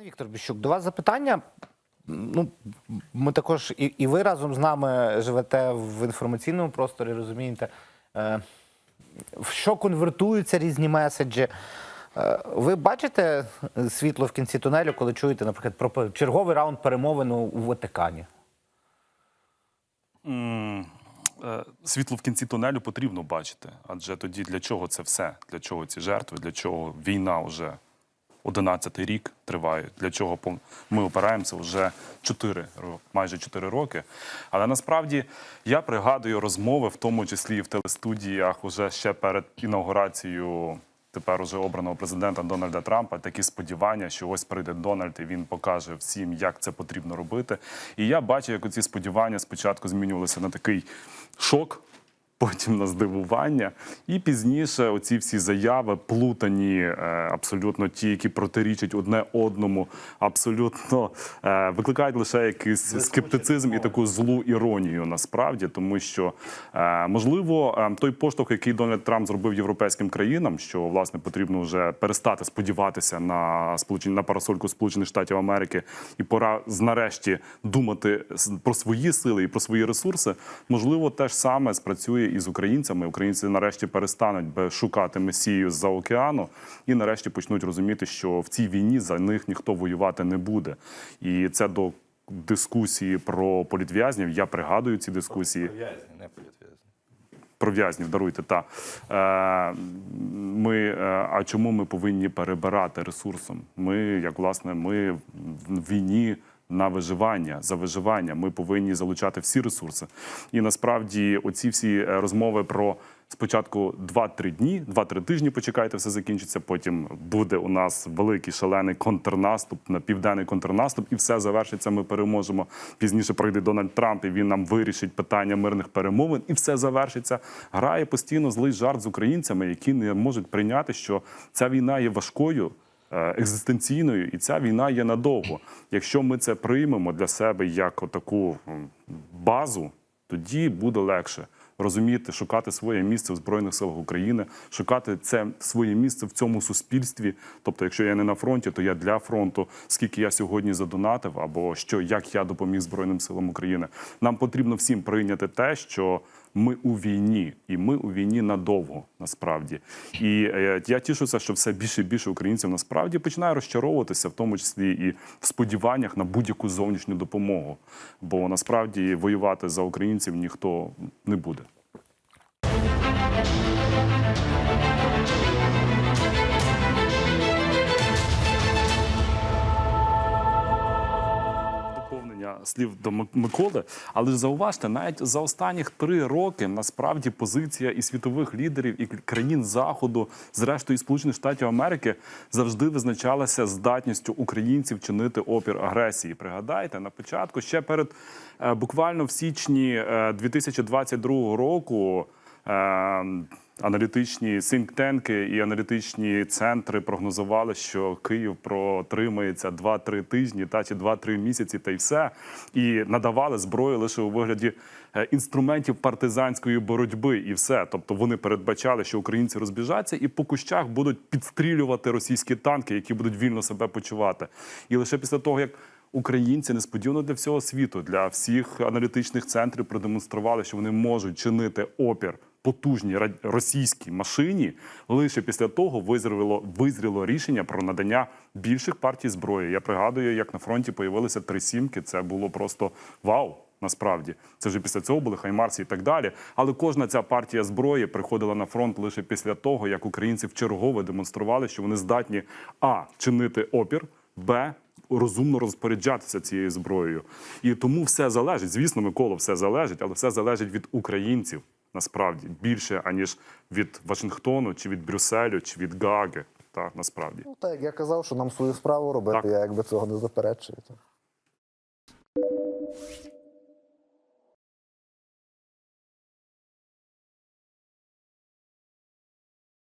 Пане Віктор Біщук, до вас запитання. Ну, ми також, і, і ви разом з нами живете в інформаційному просторі, розумієте, е, в що конвертуються різні меседжі. Е, ви бачите світло в кінці тунелю, коли чуєте, наприклад, про черговий раунд перемовин у Ватикані? Е, Світло в кінці тунелю потрібно бачити, адже тоді для чого це все? Для чого ці жертви? Для чого війна вже 11 рік триває? Для чого ми опираємося вже 4, ро- майже 4 роки? Але насправді я пригадую розмови, в тому числі і в телестудіях, уже ще перед інаугурацією тепер уже обраного президента Дональда Трампа такі сподівання, що ось прийде Дональд і він покаже всім, як це потрібно робити. І я бачу, як ці сподівання спочатку змінювалися на такий шок. Потім на здивування, і пізніше оці всі заяви плутані, е, абсолютно ті, які протирічать одне одному, абсолютно е, викликають лише якийсь скептицизм і таку злу іронію насправді, тому що е, можливо той поштовх, який Дональд Трамп зробив європейським країнам, що власне потрібно вже перестати сподіватися на сполучені на парасольку Сполучених Штатів Америки, і пора нарешті думати про свої сили і про свої ресурси. Можливо, те ж саме спрацює і з українцями. Українці нарешті перестануть шукати месію з-за океану і нарешті почнуть розуміти, що в цій війні за них ніхто воювати не буде. І це до дискусії про політв'язнів. Я пригадую ці дискусії Пов'язані, не політв'язані. про в'язнів, даруйте та е, ми. е, А чому ми повинні перебирати ресурсом? Ми, як власне, ми в війні. На виживання за виживання ми повинні залучати всі ресурси, і насправді оці всі е, розмови про спочатку 2-3 дні, 2-3 тижні. Почекайте, все закінчиться. Потім буде у нас великий шалений контрнаступ на південний контрнаступ, і все завершиться. Ми переможемо. Пізніше пройде Дональд Трамп, і він нам вирішить питання мирних перемовин, і все завершиться. Грає постійно злий жарт з українцями, які не можуть прийняти, що ця війна є важкою. Е, Екзистенційною, і ця війна є надовго. Якщо ми це приймемо для себе як таку базу, тоді буде легше розуміти, шукати своє місце в Збройних силах України, шукати це своє місце в цьому суспільстві. Тобто, якщо я не на фронті, то я для фронту, скільки я сьогодні задонатив, або що як я допоміг Збройним силам України. Нам потрібно всім прийняти те, що ми у війні, і ми у війні надовго насправді. І е, я тішуся, що все більше і більше українців насправді починає розчаровуватися, в тому числі і в сподіваннях на будь-яку зовнішню допомогу. Бо насправді воювати за українців ніхто не буде. Слів до Мик- Миколи. Але ж зауважте, навіть за останніх три роки насправді позиція і світових лідерів, і країн Заходу, зрештою і Сполучених Штатів Америки, завжди визначалася здатністю українців чинити опір агресії. Пригадайте, на початку ще перед е, буквально в січні е, 2022 року. Аналітичні синктенки і аналітичні центри прогнозували, що Київ протримається 2-3 тижні, та чи 2-3 місяці, та й все, і надавали зброю лише у вигляді е, інструментів партизанської боротьби, і все. Тобто вони передбачали, що українці розбіжаться і по кущах будуть підстрілювати російські танки, які будуть вільно себе почувати. І лише після того, як Українці несподівано для всього світу, для всіх аналітичних центрів продемонстрували, що вони можуть чинити опір потужній російській машині. Лише після того визріло, визріло рішення про надання більших партій зброї. Я пригадую, як на фронті появилися три сімки. Це було просто вау. Насправді це вже після цього були хаймарси і так далі. Але кожна ця партія зброї приходила на фронт лише після того, як українці вчергове демонстрували, що вони здатні а чинити опір, б розумно розпоряджатися цією зброєю. І тому все залежить. Звісно, Микола, все залежить, але все залежить від українців насправді більше аніж від Вашингтону, чи від Брюсселю, чи від Гаги. Так, насправді. Ну, так як я казав, що нам свою справу робити, Так. я якби цього не заперечую.